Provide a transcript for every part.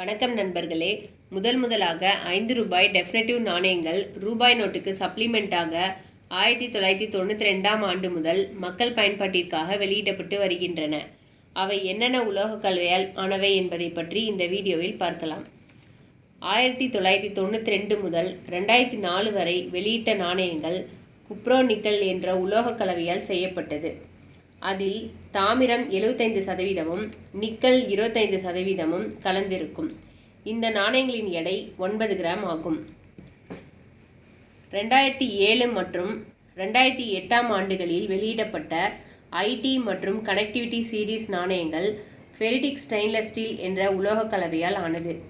வணக்கம் நண்பர்களே. முதல் முதலாக ஐந்து ரூபாய் டெஃபினட்டிவ் நாணயங்கள் ரூபாய் நோட்டுக்கு சப்ளிமெண்ட்டாக ஆயிரத்தி தொள்ளாயிரத்தி தொண்ணூற்றி ரெண்டாம் ஆண்டு முதல் மக்கள் பயன்பாட்டிற்காக வெளியிடப்பட்டு வருகின்றன. அவை என்னென்ன உலோகக் கலவையால் ஆனவை என்பதை பற்றி இந்த வீடியோவில் பார்க்கலாம். ஆயிரத்தி தொள்ளாயிரத்தி தொண்ணூற்றி ரெண்டு முதல் ரெண்டாயிரத்தி நாலு வரை வெளியிட்ட நாணயங்கள் குப்ரோனிக்கல் என்ற உலோகக் கலவையால் செய்யப்பட்டது. அதில் தாமிரம் எழுபத்தைந்து சதவீதமும் நிக்கல் இருபத்தைந்து சதவீதமும் கலந்திருக்கும். இந்த நாணயங்களின் எடை ஒன்பது கிராம் ஆகும். ரெண்டாயிரத்தி ஏழு மற்றும் ரெண்டாயிரத்தி எட்டாம் ஆண்டுகளில் வெளியிடப்பட்ட ஐடி மற்றும் கனெக்டிவிட்டி சீரிஸ் நாணயங்கள் ஃபெரிடிக் ஸ்டெயின்லெஸ் ஸ்டீல் என்ற உலோகக் கலவையால் ஆனது.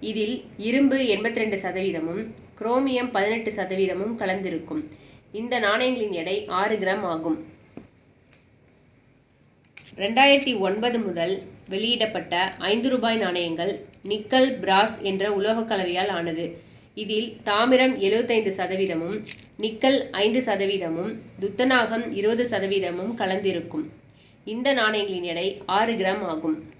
இதில் இரும்பு எண்பத்தி ரெண்டு சதவீதமும் குரோமியம் பதினெட்டு சதவீதமும் கலந்திருக்கும். இந்த நாணயங்களின் எடை ஆறு கிராம் ஆகும். ரெண்டாயிரத்தி ஒன்பது முதல் வெளியிடப்பட்ட ஐந்து ரூபாய் நாணயங்கள் நிக்கல் பிராஸ் என்ற உலோகக் கலவையால் ஆனது. இதில் தாமிரம் எழுபத்தைந்து சதவீதமும் நிக்கல் ஐந்து சதவீதமும் துத்தநாகம் இருபது சதவீதமும் கலந்திருக்கும். இந்த நாணயங்களின் எடை ஆறு கிராம் ஆகும்.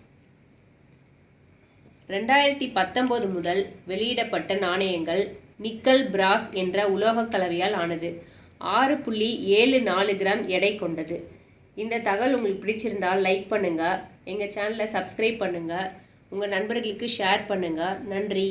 ரெண்டாயிரத்தி பத்தொம்போது முதல் வெளியிடப்பட்ட நாணயங்கள் நிக்கல் பிராஸ் என்ற உலோகக் கலவையால் ஆனது. ஆறு புள்ளி ஏழு நாலு கிராம் எடை கொண்டது. இந்த தகவல் உங்களுக்கு பிடிச்சிருந்தால் லைக் பண்ணுங்கள் எங்கள் சேனலை சப்ஸ்கிரைப் பண்ணுங்கள் உங்கள் நண்பர்களுக்கு ஷேர் பண்ணுங்கள் நன்றி.